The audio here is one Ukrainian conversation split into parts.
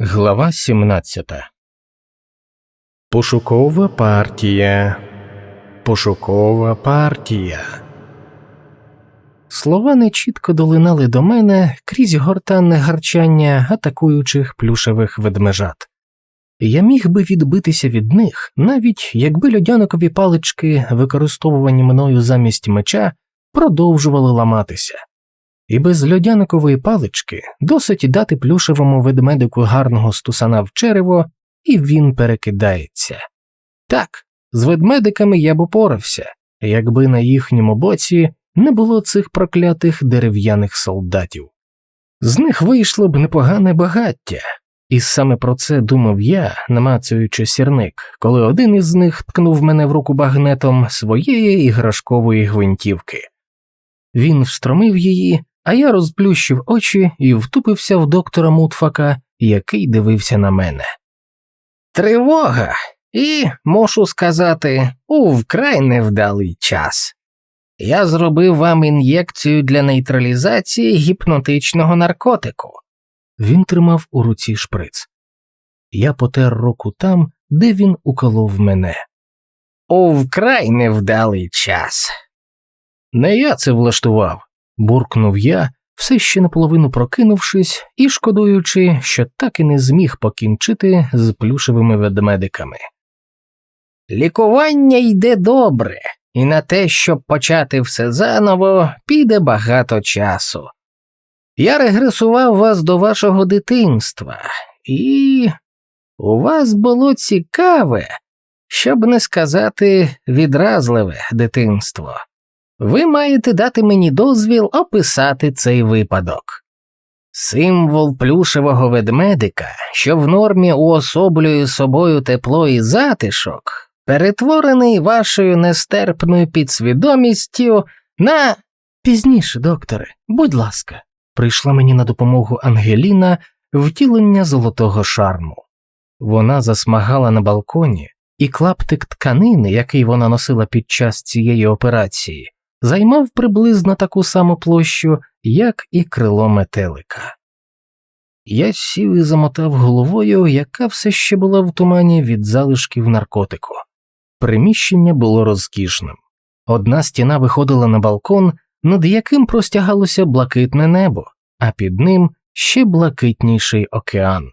Глава 17 Пошукова партія. Пошукова партія. Слова нечітко долинали до мене крізь гортанне гарчання атакуючих плюшевих ведмежат. Я міг би відбитися від них, навіть якби льодяникові палички, використовувані мною замість меча, продовжували ламатися. І без льодяникової палички досить дати плюшевому ведмедику гарного стусана в черево, і він перекидається. Так, з ведмедиками я б упорався, якби на їхньому боці не було цих проклятих дерев'яних солдатів. З них вийшло б непогане багаття, і саме про це думав я, намацуючи сірник, коли один із них ткнув мене в руку багнетом своєї іграшкової гвинтівки. Він встромив її, а я розплющив очі і втупився в доктора Мутфака, який дивився на мене. Тривога, і, мушу сказати, у вкрай невдалий час. Я зробив вам ін'єкцію для нейтралізації гіпнотичного наркотику. Він тримав у руці шприц. Я потер руку там, де він уколов мене. У вкрай невдалий час. Не я це влаштував, буркнув я, все ще наполовину прокинувшись і шкодуючи, що так і не зміг покінчити з плюшевими ведмедиками. Лікування йде добре, і на те, щоб почати все заново, піде багато часу. Я регресував вас до вашого дитинства, і у вас було цікаве, щоб не сказати відразливе дитинство. Ви маєте дати мені дозвіл описати цей випадок. Символ плюшевого ведмедика, що в нормі уособлює собою тепло і затишок, перетворений вашою нестерпною підсвідомістю на пізніше, докторе, будь ласка, прийшла мені на допомогу Ангеліна втілення золотого шарму. Вона засмагала на балконі, і клаптик тканини, який вона носила під час цієї операції, займав приблизно таку саму площу, як і крило метелика. Я сів і замотав головою, яка все ще була в тумані від залишків наркотику. Приміщення було розкішним. Одна стіна виходила на балкон, над яким простягалося блакитне небо, а під ним ще блакитніший океан.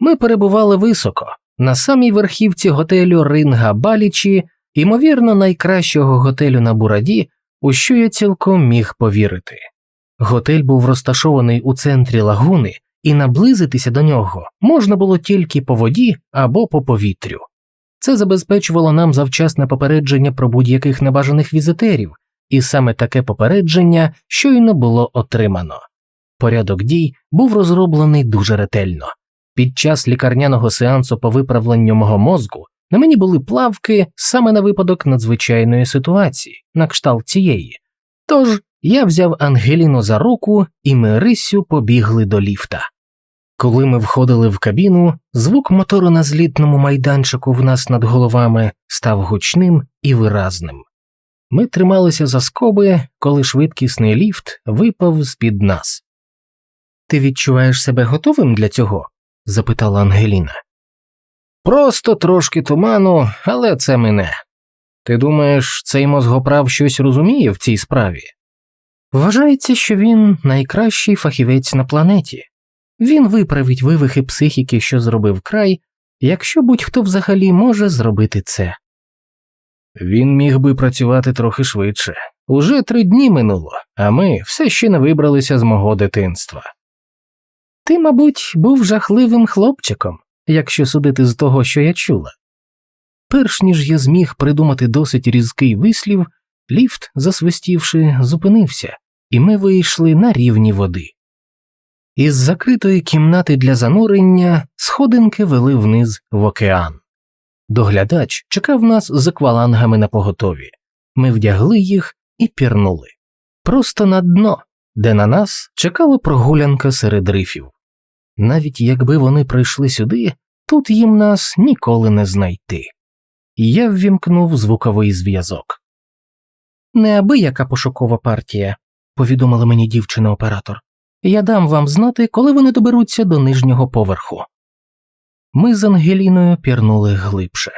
Ми перебували високо, на самій верхівці готелю Ринга Балічі, ймовірно, найкращого готелю на Бураді, у що я цілком міг повірити. Готель був розташований у центрі лагуни, і наблизитися до нього можна було тільки по воді або по повітрю. Це забезпечувало нам завчасне попередження про будь-яких небажаних візитерів, і саме таке попередження щойно було отримано. Порядок дій був розроблений дуже ретельно. Під час лікарняного сеансу по виправленню мого мозку на мені були плавки саме на випадок надзвичайної ситуації, на кшталт цієї. Тож я взяв Ангеліну за руку, і ми рисю побігли до ліфта. Коли ми входили в кабіну, звук мотору на злітному майданчику в нас над головами став гучним і виразним. Ми трималися за скоби, коли швидкісний ліфт випав з під нас. Ти відчуваєш себе готовим для цього? запитала Ангеліна. Просто трошки туману, але це мене. Ти думаєш, цей мозгоправ щось розуміє в цій справі? Вважається, що він найкращий фахівець на планеті. Він виправить вивихи психіки, що зробив край, якщо будь-хто взагалі може зробити це. Він міг би працювати трохи швидше. Уже три дні минуло, а ми все ще не вибралися з мого дитинства. Ти, мабуть, був жахливим хлопчиком, якщо судити з того, що я чула. Перш ніж я зміг придумати досить різкий вислів, ліфт, засвистівши, зупинився, і ми вийшли на рівні води. Із закритої кімнати для занурення сходинки вели вниз в океан. Доглядач чекав нас з аквалангами на поготові. Ми вдягли їх і пірнули. Просто на дно, де на нас чекала прогулянка серед рифів. Навіть якби вони прийшли сюди, тут їм нас ніколи не знайти. І я ввімкнув звуковий зв'язок. Неабияка пошукова партія, повідомила мені дівчина оператор. Я дам вам знати, коли вони доберуться до нижнього поверху. ми з Ангеліною пірнули глибше.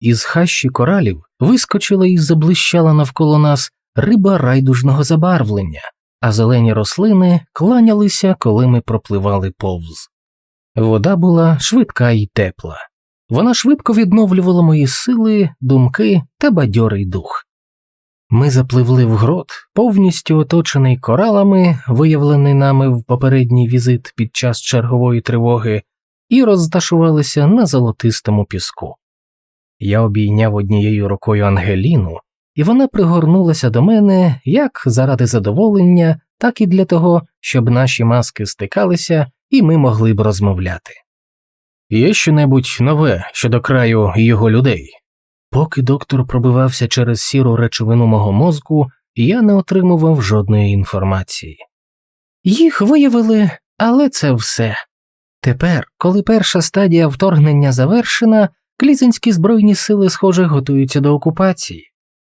Із хащі коралів вискочила і заблищала навколо нас риба райдужного забарвлення, а зелені рослини кланялися, коли ми пропливали повз. Вода була швидка і тепла. Вона швидко відновлювала мої сили, думки та бадьорий дух. Ми запливли в грот, повністю оточений коралами, виявлений нами в попередній візит під час чергової тривоги, і розташувалися на золотистому піску. Я обійняв однією рукою Ангеліну, і вона пригорнулася до мене як заради задоволення, так і для того, щоб наші маски стикалися і ми могли б розмовляти. Є щонебудь нове щодо краю його людей. Поки доктор пробивався через сіру речовину мого мозку, я не отримував жодної інформації. Їх виявили, але це все. Тепер, коли перша стадія вторгнення завершена, клізенські збройні сили, схоже, готуються до окупації.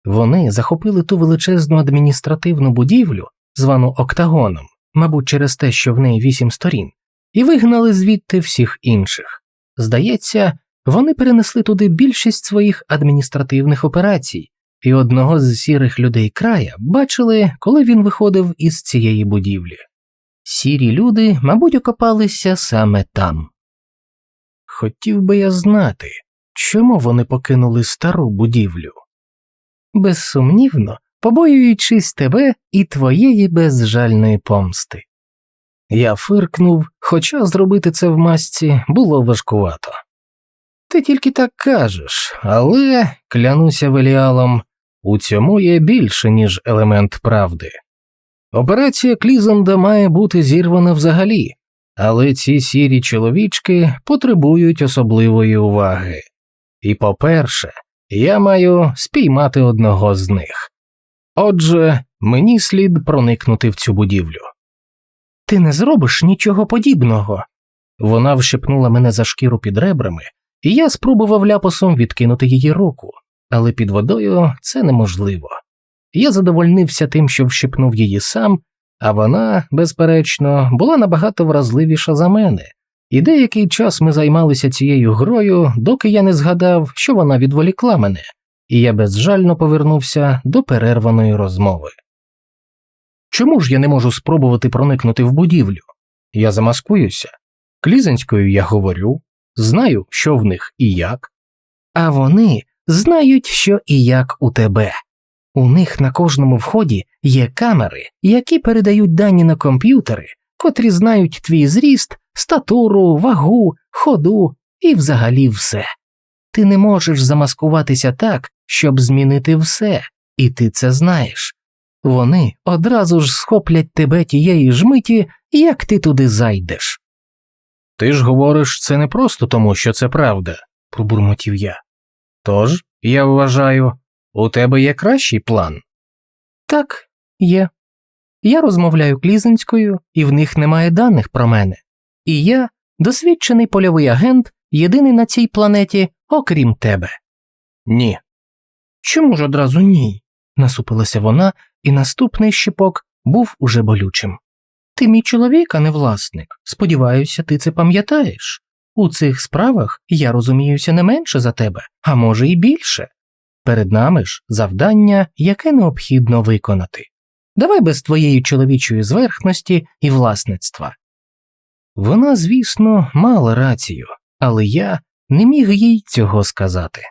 Вони захопили ту величезну адміністративну будівлю, звану Октагоном, мабуть, через те, що в неї вісім сторін, і вигнали звідти всіх інших. Здається, вони перенесли туди більшість своїх адміністративних операцій, і одного з сірих людей края бачили, коли він виходив із цієї будівлі. Сірі люди, мабуть, окопалися саме там. Хотів би я знати, чому вони покинули стару будівлю. Безсумнівно, побоюючись тебе і твоєї безжальної помсти. Я фиркнув, хоча зробити це в масці було важкувато. Ти тільки так кажеш, але, клянуся веліалом, у цьому є більше, ніж елемент правди. Операція Клізенда має бути зірвана взагалі, але ці сірі чоловічки потребують особливої уваги. І, по-перше, я маю спіймати одного з них. Отже, мені слід проникнути в цю будівлю. Ти не зробиш нічого подібного. Вона вщипнула мене за шкіру під ребрами, і я спробував ляпосом відкинути її руку, але під водою це неможливо. Я задовольнився тим, що вщипнув її сам, а вона, безперечно, була набагато вразливіша за мене, і деякий час ми займалися цією грою, доки я не згадав, що вона відволікла мене, і я безжально повернувся до перерваної розмови. Чому ж я не можу спробувати проникнути в будівлю? Я замаскуюся. Клізенською я говорю, знаю, що в них і як. А вони знають, що і як у тебе. У них на кожному вході є камери, які передають дані на комп'ютери, котрі знають твій зріст, статуру, вагу, ходу і взагалі все. Ти не можеш замаскуватися так, щоб змінити все, і ти це знаєш. Вони одразу ж схоплять тебе тієї ж миті, як ти туди зайдеш. Ти ж говориш це не просто тому, що це правда, пробурмотів я. Тож, я вважаю, у тебе є кращий план? Так, є. Я розмовляю клізенською, і в них немає даних про мене. І я досвідчений польовий агент, єдиний на цій планеті, окрім тебе. Ні. Чому ж одразу ні? насупилася вона, і наступний щепок був уже болючим. Ти мій чоловік, а не власник. Сподіваюся, ти це пам'ятаєш. У цих справах я розуміюся не менше за тебе, а може і більше. Перед нами ж завдання, яке необхідно виконати. Давай без твоєї чоловічої зверхності і власництва. Вона, звісно, мала рацію, але я не міг їй цього сказати.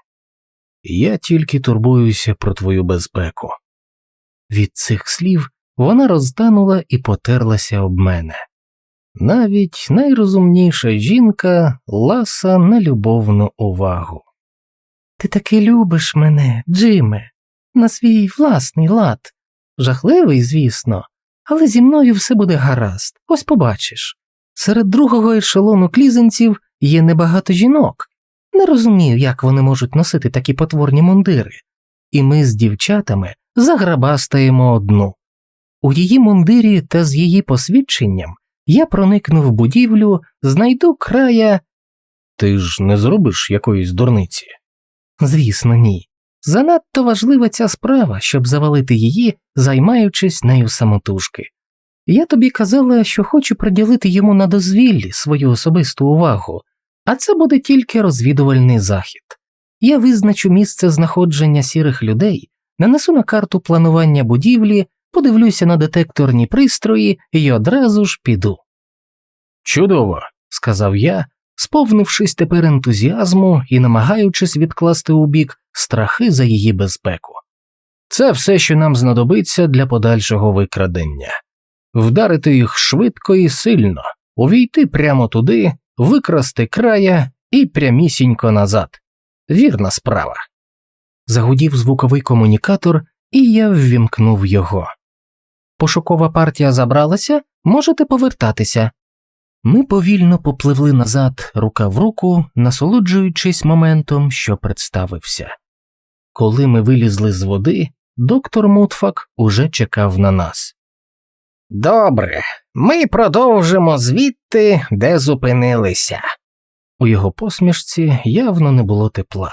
Я тільки турбуюся про твою безпеку. Від цих слів вона розтанула і потерлася об мене. Навіть найрозумніша жінка ласа на любовну увагу. Ти таки любиш мене, Джиме, на свій власний лад. Жахливий, звісно, але зі мною все буде гаразд, ось побачиш. Серед другого ешелону клізенців є небагато жінок. Не розумію, як вони можуть носити такі потворні мундири, і ми з дівчатами заграбастаємо одну. У її мундирі та з її посвідченням я проникну в будівлю, знайду края. Ти ж не зробиш якоїсь дурниці? Звісно, ні. Занадто важлива ця справа, щоб завалити її, займаючись нею самотужки. Я тобі казала, що хочу приділити йому на дозвіллі свою особисту увагу, А це буде тільки розвідувальний захід. Я визначу місце знаходження сірих людей, нанесу на карту планування будівлі, подивлюся на детекторні пристрої і одразу ж піду. Чудово, сказав я, сповнившись тепер ентузіазму і намагаючись відкласти у бік страхи за її безпеку. Це все, що нам знадобиться для подальшого викрадення вдарити їх швидко і сильно, увійти прямо туди, викрасти края і прямісінько назад. Вірна справа. Загудів звуковий комунікатор, і я ввімкнув його. Пошукова партія забралася, можете повертатися. Ми повільно попливли назад рука в руку, насолоджуючись моментом, що представився. Коли ми вилізли з води, доктор Мутфак уже чекав на нас. Добре, ми продовжимо звідти, де зупинилися. У його посмішці явно не було тепла.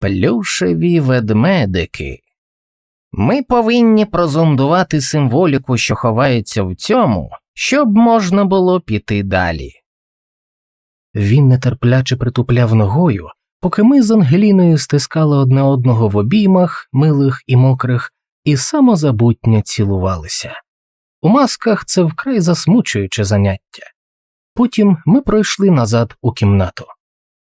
Плюшеві ведмедики. Ми повинні прозондувати символіку, що ховається в цьому, щоб можна було піти далі. Він нетерпляче притупляв ногою, поки ми з Ангеліною стискали одне одного в обіймах, милих і мокрих, і самозабутньо цілувалися. У масках це вкрай засмучуюче заняття. Потім ми пройшли назад у кімнату.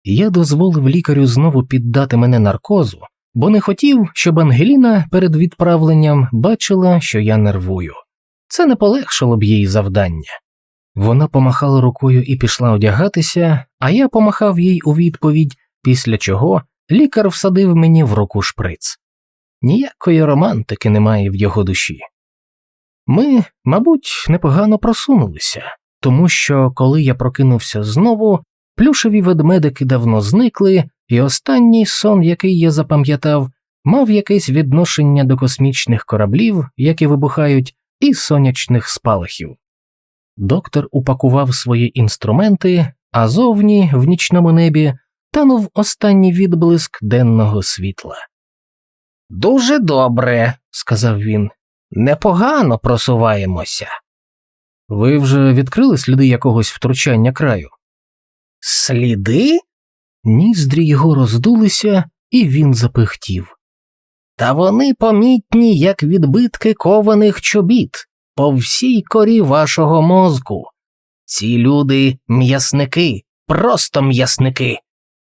Я дозволив лікарю знову піддати мене наркозу, бо не хотів, щоб Ангеліна перед відправленням бачила, що я нервую. Це не полегшило б їй завдання. Вона помахала рукою і пішла одягатися, а я помахав їй у відповідь, після чого лікар всадив мені в руку шприц. Ніякої романтики немає в його душі. Ми, мабуть, непогано просунулися, тому що, коли я прокинувся знову, плюшеві ведмедики давно зникли, і останній сон, який я запам'ятав, мав якесь відношення до космічних кораблів, які вибухають, і сонячних спалахів. Доктор упакував свої інструменти, а зовні, в нічному небі, танув останній відблиск денного світла. Дуже добре, сказав він. Непогано просуваємося. Ви вже відкрили сліди якогось втручання краю? Сліди? Ніздрі його роздулися, і він запихтів. Та вони помітні, як відбитки кованих чобіт по всій корі вашого мозку. Ці люди м'ясники, просто м'ясники.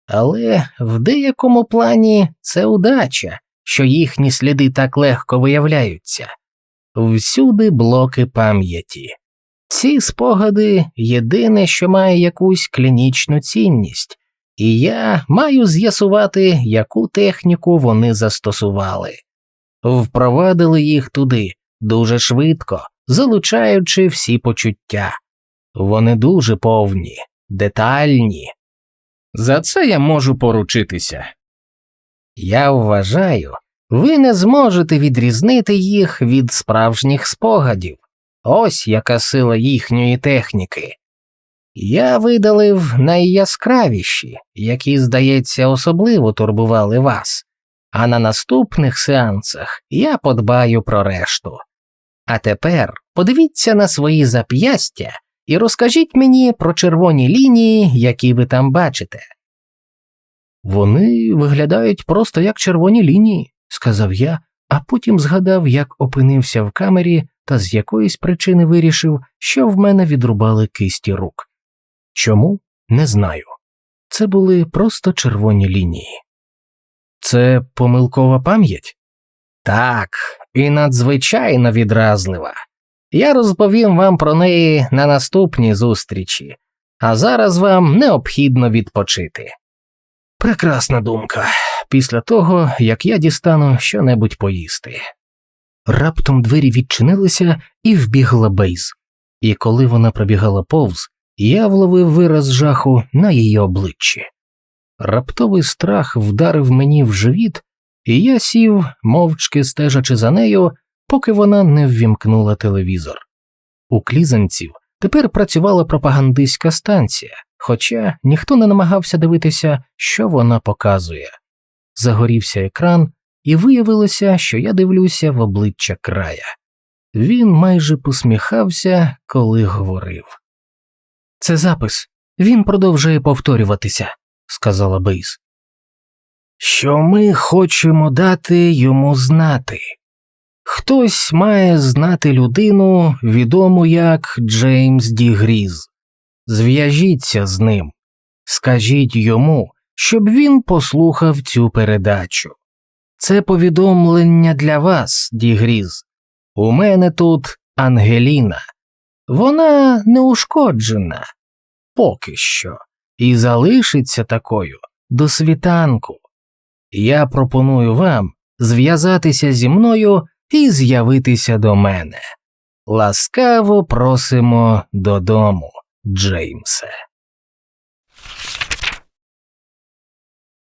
Але в деякому плані це удача, що їхні сліди так легко виявляються всюди блоки пам'яті. Ці спогади єдине, що має якусь клінічну цінність, і я маю з'ясувати, яку техніку вони застосували. Впровадили їх туди дуже швидко, залучаючи всі почуття. Вони дуже повні, детальні. За це я можу поручитися. Я вважаю, ви не зможете відрізнити їх від справжніх спогадів. Ось яка сила їхньої техніки. Я видалив найяскравіші, які, здається, особливо турбували вас, а на наступних сеансах я подбаю про решту. А тепер подивіться на свої зап'ястя і розкажіть мені про червоні лінії, які ви там бачите. Вони виглядають просто як червоні лінії, сказав я, а потім згадав, як опинився в камері та з якоїсь причини вирішив, що в мене відрубали кисті рук. Чому? Не знаю. Це були просто червоні лінії. Це помилкова пам'ять? Так, і надзвичайно відразлива. Я розповім вам про неї на наступній зустрічі, а зараз вам необхідно відпочити. Прекрасна думка після того, як я дістану щонебудь поїсти. Раптом двері відчинилися і вбігла Бейз, і коли вона пробігала повз, я вловив вираз жаху на її обличчі. Раптовий страх вдарив мені в живіт, і я сів, мовчки стежачи за нею, поки вона не ввімкнула телевізор. У клізанців тепер працювала пропагандистська станція, хоча ніхто не намагався дивитися, що вона показує загорівся екран, і виявилося, що я дивлюся в обличчя края. Він майже посміхався, коли говорив. Це запис. він продовжує повторюватися, сказала Бейс. Що ми хочемо дати йому знати. Хтось має знати людину, відому як Джеймс Дігріз. Зв'яжіться з ним, скажіть йому, щоб він послухав цю передачу. Це повідомлення для вас, Дігріз. У мене тут Ангеліна. Вона неушкоджена поки що, і залишиться такою до світанку. Я пропоную вам зв'язатися зі мною і з'явитися до мене. Ласкаво просимо додому, Джеймсе.